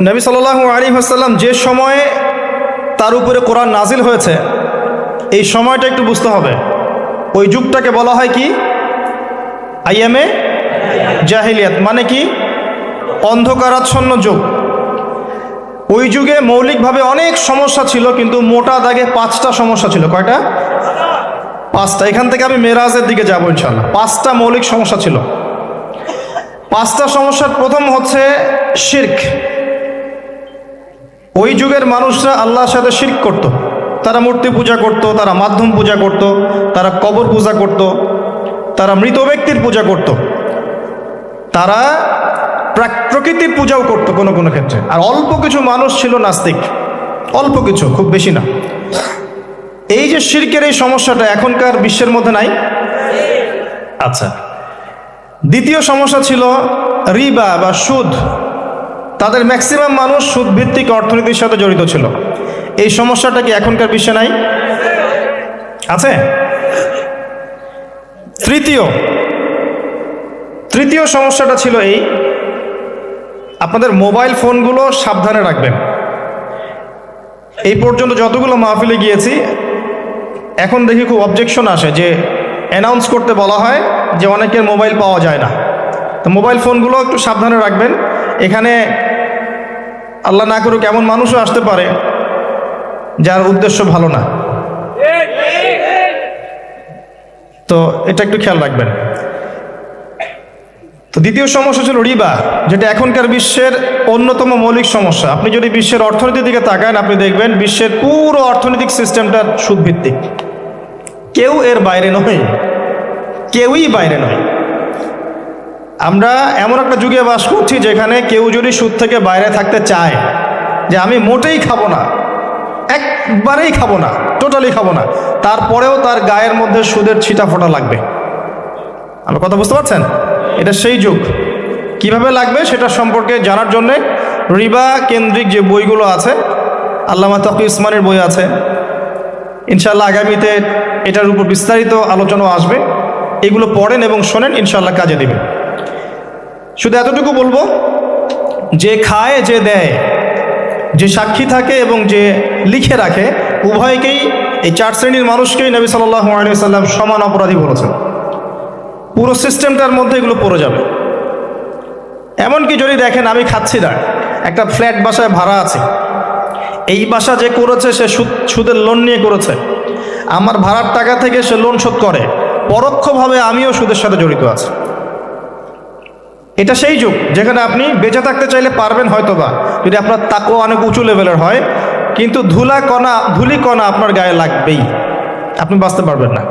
নবী সাল্লাহ আলী হাসাল্লাম যে সময়ে তার উপরে কোরআন নাজিল হয়েছে, এই সময়টা একটু বুঝতে হবে। ওই যুগটাকে বলা হয় কি? আইএমএ জাহিলিয়াত মানে কি? অন্ধকারাচ্ছন্ন যুগ। ওই যুগে মৌলিকভাবে অনেক সমস্যা ছিল, কিন্তু মোটা দাগে পাঁচটা সমস্যা ছিল। কয়টা? পাঁচটা। এখান থেকে আমি মেরাজের দিকে যাব ইনশাল্লাহ পাঁচটা মৌলিক সমস্যা ছিল। পাঁচটা সমস্যার প্রথম হচ্ছে শির্ক। ওই যুগের মানুষরা আল্লাহর সাথে শির্ক করত। তারা মূর্তি পূজা করত, তারা মাধ্যম পূজা করত, তারা কবর পূজা করত, তারা মৃত ব্যক্তির পূজা করত। তারা প্রাক- প্রকৃতির পূজাও করত কোনো কোনো ক্ষেত্রে। আর অল্প কিছু মানুষ ছিল নাস্তিক। অল্প কিছু খুব বেশি না। এই যে শির্কের এই সমস্যাটা এখনকার বিশ্বের মধ্যে নাই? আচ্ছা। দ্বিতীয় সমস্যা ছিল রিবা বা সুদ। তাদের ম্যাক্সিমাম মানুষ সুদ ভিত্তিক অর্থনীতির সাথে জড়িত ছিল। এই সমস্যাটা কি এখনকার বিশ্বে নাই? আছে? তৃতীয় তৃতীয় সমস্যাটা ছিল এই, আপনাদের মোবাইল ফোনগুলো সাবধানে রাখবেন। এই পর্যন্ত যতগুলো মাহফিলে গিয়েছি, এখন দেখি খুব অবজেকশন আসে যে অ্যানাউন্স করতে বলা হয় যে অনেকের মোবাইল পাওয়া যায় না। তো মোবাইল ফোনগুলো একটু সাবধানে রাখবেন। এখানে আল্লাহ না করুক এমন মানুষও আসতে পারে যার উদ্দেশ্য ভালো না। তো এটা একটু খেয়াল রাখবেন। তো দ্বিতীয় সমস্যা ছিল রিবা, যেটা এখনকার বিশ্বের অন্যতম মৌলিক সমস্যা। আপনি যদি বিশ্বের অর্থনীতির দিকে তাকান, আপনি দেখবেন বিশ্বের পুরো অর্থনৈতিক সিস্টেমটা সুদভিত্তিক। কেউ এর বাইরে নয়। কেউই বাইরে নয়। আমরা এমন একটা যুগে বাস করছি যেখানে কেউ যদি সুদ থেকে বাইরে থাকতে চায় যে আমি মোটেই খাব না, একবারেই খাব না টোটালি খাব না, তারপরেও তার গায়ের মধ্যে সুদের ছিটা ফোটা লাগবে। আমার কথা বুঝতে পারছেন? এটা সেই যুগ। কীভাবে লাগবে সেটা সম্পর্কে জানার জন্যে রিবা কেন্দ্রিক যে বইগুলো আছে, আল্লামা তকি ইসমানের বই আছে ইনশাল্লাহ আগামীতে এটার উপর বিস্তারিত আলোচনা আসবে। এগুলো পড়েন এবং শোনেন ইনশাল্লাহ কাজে দিবে। শুধু এতটুকু বলব, যে খায়, যে দেয়, যে সাক্ষী থাকে এবং যে লিখে রাখে, উভয়কেই, এই চার শ্রেণির মানুষকেই নবী সাল্লাহ সাল্লাম সমান অপরাধী বলেছেন। পুরো সিস্টেমটার মধ্যে এগুলো পড়ে যাবে। এমনকি যদি দেখেন, আমি খাচ্ছি না, একটা ফ্ল্যাট বাসায় ভাড়া আছে। এই বাসা যে করেছে, সে সুদ, সুদের লোন নিয়ে করেছে। আমার ভাড়ার টাকা থেকে সে লোন শোধ করে। পরোক্ষভাবে আমিও সুদের সাথে জড়িত আছি। এটা সেই যুগ যেখানে আপনি বেঁচে থাকতে চাইলে পারবেন হয়তোবা, যদি আপনার তাকো অনেক উঁচু লেভেলের হয়, কিন্তু ধুলা কণা, ধুলি কণা আপনার গায়ে লাগবেই। আপনি বাঁচতে পারবেন না।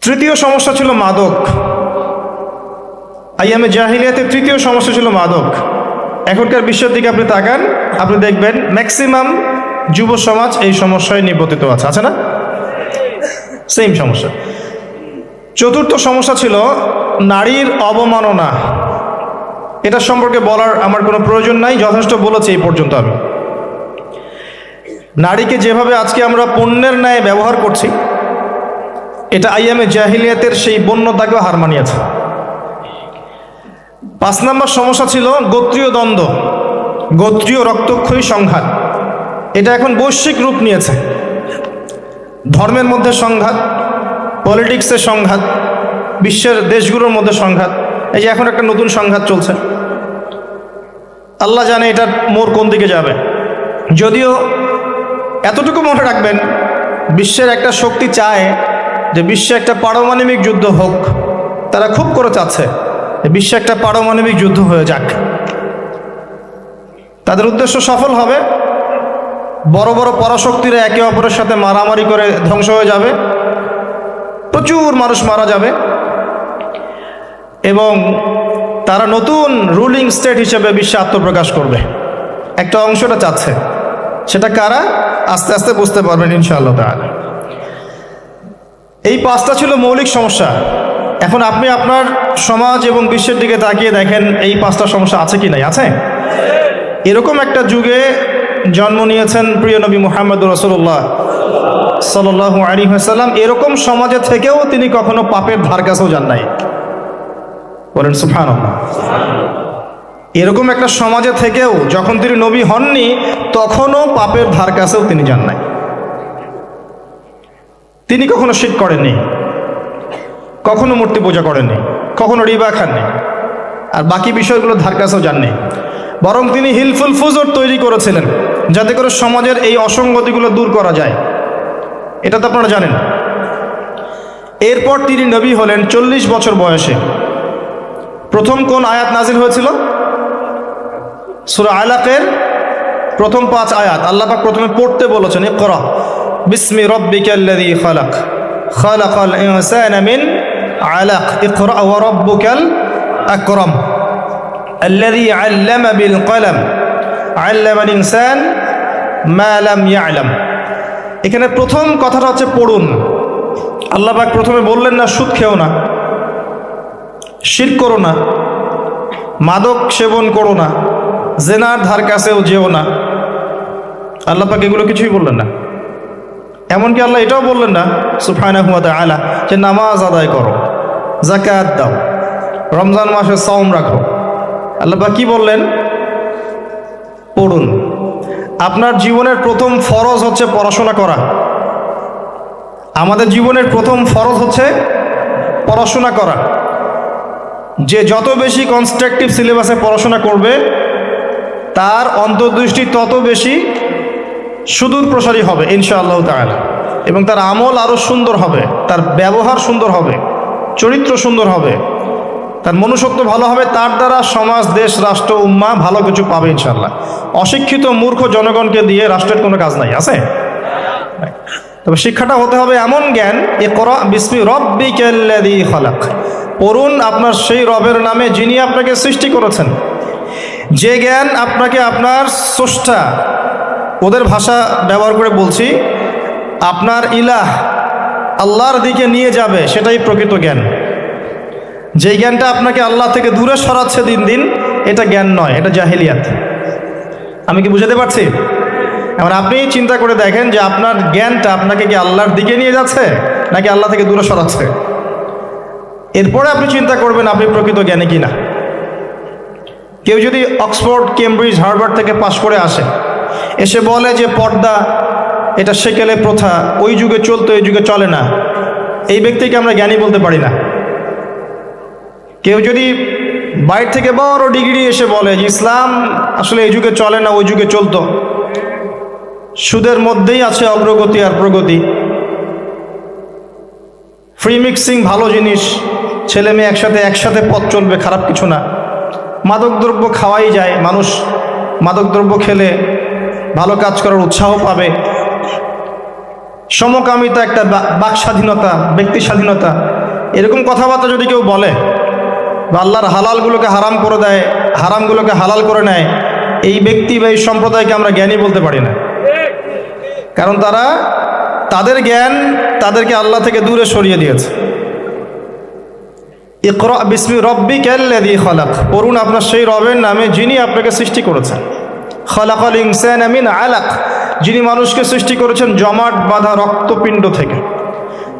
তৃতীয় সমস্যা ছিল মাদক। আইয়ামে জাহিলিয়াতে তৃতীয় সমস্যা ছিল মাদক। এখনকার বিশ্বের দিকে আপনি তাকান, আপনি দেখবেন ম্যাক্সিমাম যুব সমাজ এই সমস্যায় নিবন্ধিত আছে। আছে না? সেম সমস্যা। চতুর্থ সমস্যা ছিল নারীর অবমাননা। এটা সম্পর্কে বলার আমার কোনো প্রয়োজন নাই, যথেষ্ট বলেছি এই পর্যন্ত আমি। নারীকে যেভাবে আজকে আমরা পণ্যের ন্যায় ব্যবহার করছি, এটা আইএমএ জাহিলিয়াতের সেই বন্যতাকেও হার মানিয়েছে। পাঁচ নম্বর সমস্যা ছিল গোত্রীয় দ্বন্দ্ব, গোত্রীয় রক্তক্ষয়ী সংঘাত। এটা এখন বৈশ্বিক রূপ নিয়েছে। ধর্মের মধ্যে সংঘাত পলিটিক্সের সংঘাত, বিশ্বের দেশগুলোর মধ্যে সংঘাত, এই যে এখন একটা নতুন সংঘাত চলছে। আল্লাহ জানে এটার মোর কোন দিকে যাবে। যদিও এতটুকু মনে রাখবেন, বিশ্বের একটা শক্তি চায় যে বিশ্বে একটা পারমাণবিক যুদ্ধ হোক, তারা খুব করে চাচ্ছে বিশ্বে একটা পারমাণবিক যুদ্ধ হয়ে যাক। তাদের উদ্দেশ্য সফল হবে, বড় বড় পরাশক্তিরা একে অপরের সাথে মারামারি করে ধ্বংস হয়ে যাবে। প্রচুর মানুষ মারা যাবে। এবং তারা নতুন রুলিং স্টেট হিসেবে বিশ্বে আত্মপ্রকাশ করবে। একটা অংশটা চাচ্ছে। সেটা কারা? আস্তে আস্তে বুঝতে পারবেন ইনশাআল্লাহ এই পাঁচটা ছিল মৌলিক সমস্যা। এখন আপনি আপনার সমাজ এবং বিশ্বের দিকে তাকিয়ে দেখেন, এই পাঁচটা সমস্যা আছে কি নাই? আছে? এরকম একটা যুগে জন্ম নিয়েছেন প্রিয় নবী মোহাম্মদ রসুল্লাহ সাল্লাহ আলী হাসাল্লাম এরকম সমাজে থেকেও তিনি কখনো পাপের ধার কাছেও যান নাই। বলেন সুফান এরকম একটা সমাজে থেকেও যখন তিনি নবী হননি, তখনও পাপের ধার কাছেও তিনি যান নাই। তিনি কখনো শিখ করেননি, কখনো মূর্তি পূজা করেননি, কখনো রিবা খাননি, আর বাকি বিষয়গুলো ধার কাছেও যাননি। বরং তিনি হিলফুল ফুজর তৈরি করেছিলেন, যাতে করে সমাজের এই অসঙ্গতিগুলো দূর করা যায়। এটা তো আপনারা জানেন। এরপর তিনি নবী হলেন চল্লিশ বছর বয়সে। প্রথম কোন আয়াত নাজিল হয়েছিল? সুরা আলাকের প্রথম পাঁচ আয়াত। আল্লাপাক প্রথমে পড়তে বলেছেন এ করা বিসমি রব্বিকাল্লাদি খালাক, খালাকাল ইনসানা মিন আলাক, ইকরা, ওয়া রব্বুকাল আকরাম, আল্লাযী আল্লামা বিল কলম, আল্লামাল ইনসান মা লাম ইয়ালাম। এখানে প্রথম কথাটা হচ্ছে পড়ুন। আল্লাহ পাক প্রথমে বললেন না, সুদ খেও না। শির করো না। মাদক সেবন করো না। জেনার ধার কাছেও যেও না। আল্লাহ পাক এগুলো কিছুই বললেন না। এমনকি আল্লাহ এটাও বললেন না সুফায়না হুয়াদ আলা যে নামাজ আদায় করো জাকাত দাও, রমজান মাসে সওম রাখো। আল্লাহ পাক কি বললেন? পড়ুন। আপনার জীবনের প্রথম ফরজ হচ্ছে পড়াশোনা করা। আমাদের জীবনের প্রথম ফরজ হচ্ছে পড়াশোনা করা। যে যত বেশি কনস্ট্রাকটিভ সিলেবাসে পড়াশোনা করবে, তার অন্তর্দৃষ্টি তত বেশি সুদূর প্রসারী হবে, ইনশাআল্লাহ তাআলা। এবং তার আমল আরও সুন্দর হবে, তার ব্যবহার সুন্দর হবে, চরিত্র সুন্দর হবে, তার মনুষ্যত্ব ভালো হবে, তার দ্বারা সমাজ, দেশ, রাষ্ট্র, উম্মা ভালো কিছু পাবে ইনশাল্লাহ অশিক্ষিত মূর্খ জনগণকে দিয়ে রাষ্ট্রের কোনো কাজ নাই, আছে? তবে শিক্ষাটা হতে হবে এমন জ্ঞান এ করা বিসমি রব্বিকাল্লাযী খালাক। পড়ুন আপনার সেই রবের নামে যিনি আপনাকে সৃষ্টি করেছেন। যে জ্ঞান আপনাকে আপনার স্রষ্টা, ওদের ভাষা ব্যবহার করে বলছি, আপনার ইলাহ আল্লাহর দিকে নিয়ে যাবে, সেটাই প্রকৃত জ্ঞান। যে জ্ঞানটা আপনাকে আল্লাহ থেকে দূরে সরাচ্ছে দিন দিন, এটা জ্ঞান নয়, এটা জাহিলিয়াত। আমি কি বুঝাতে পারছি? এবার আপনি চিন্তা করে দেখেন যে আপনার জ্ঞানটা আপনাকে কি আল্লাহর দিকে নিয়ে যাচ্ছে, নাকি আল্লাহ থেকে দূরে সরাচ্ছে? এরপরে আপনি চিন্তা করবেন আপনি প্রকৃত জ্ঞানী কিনা। কেউ যদি অক্সফোর্ড, কেমব্রিজ, হার্ভার্ড থেকে পাশ করে আসে, এসে বলে যে পর্দা, এটা সেকেলে প্রথা, ওই যুগে চলতো, এই যুগে চলে না। এই ব্যক্তিকে আমরা জ্ঞানী বলতে পারি না। কেউ যদি বাইরে থেকে বড় ডিগ্রি এসে বলে যে ইসলাম আসলে এই যুগে চলে না, ওই যুগে চলতো। সুদের মধ্যেই আছে অগ্রগতি আর প্রগতি। ফ্রি মিক্সিং ভালো জিনিস, ছেলে মেয়ে একসাথে একসাথে পথ চলবে, খারাপ কিছু না। মাদকদ্রব্য খাওয়াই যায়, মানুষ মাদকদ্রব্য খেলে ভালো কাজ করার উৎসাহ পাবে। সমকামিতা একটা বাক স্বাধীনতা ব্যক্তি স্বাধীনতা এরকম কথাবার্তা যদি কেউ বলে বা আল্লাহর হালালগুলোকে হারাম করে দেয়, হারামগুলোকে হালাল করে নেয়, এই ব্যক্তি বা এই সম্প্রদায়কে আমরা জ্ঞানী বলতে পারি না। কারণ তারা তাদের জ্ঞান তাদেরকে আল্লাহ থেকে দূরে সরিয়ে দিয়েছে। ইকরা বিসমি রব্বি ক্যাল্লাদি খলাক। পড়ুন আপনার সেই রবের নামে যিনি আপনাকে সৃষ্টি করেছেন। খলাকল ইনসান আমিন আলাক। যিনি মানুষকে সৃষ্টি করেছেন জমাট বাঁধা রক্তপিণ্ড থেকে।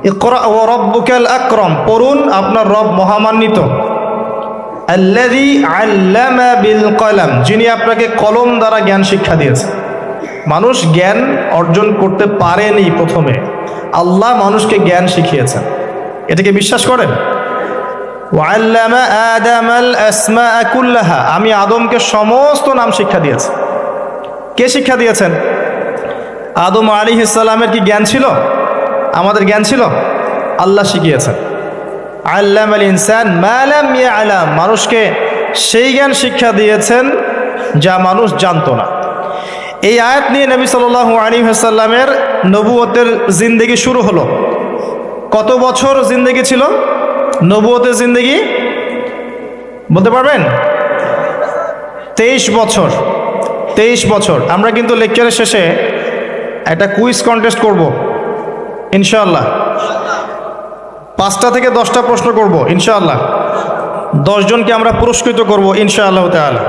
ইকরা ও রব্বুকাল আকরম। পড়ুন, আপনার রব মহামান্বিত। আল্লাযী আল্লামা বিল কলম, যিনি আপনাকে কলম দ্বারা জ্ঞান শিক্ষা দিয়েছে মানুষ জ্ঞান অর্জন করতে পারেনি প্রথমে। আল্লাহ মানুষকে জ্ঞান শিখিয়েছেন। এটাকে বিশ্বাস করেন? আমি আদমকে সমস্ত নাম শিক্ষা দিয়েছি। কে শিক্ষা দিয়েছেন? আদম আলী ইসলামের কি জ্ঞান ছিল? আমাদের জ্ঞান ছিল? আল্লাহ শিখিয়েছেন। আল্লাম আল ইনসান মালাম ইয়া আলাম মানুষকে সেই জ্ঞান শিক্ষা দিয়েছেন যা মানুষ জানতো না। এই আয়াত নিয়ে নবী সাল আলী হাসাল্লামের নবুয়তের জিন্দগি শুরু হলো। কত বছর জিন্দগি ছিল? নবুয়তের জিন্দগি? বলতে পারবেন? তেইশ বছর। তেইশ বছর। আমরা কিন্তু লেকচারের শেষে একটা কুইজ কন্টেস্ট করব, ইনশাআল্লাহ। পাঁচটা থেকে দশটা প্রশ্ন করব ইনশাআল্লাহ। দশজনকে আমরা পুরস্কৃত করব ইনশাআল্লাহ তাআলা।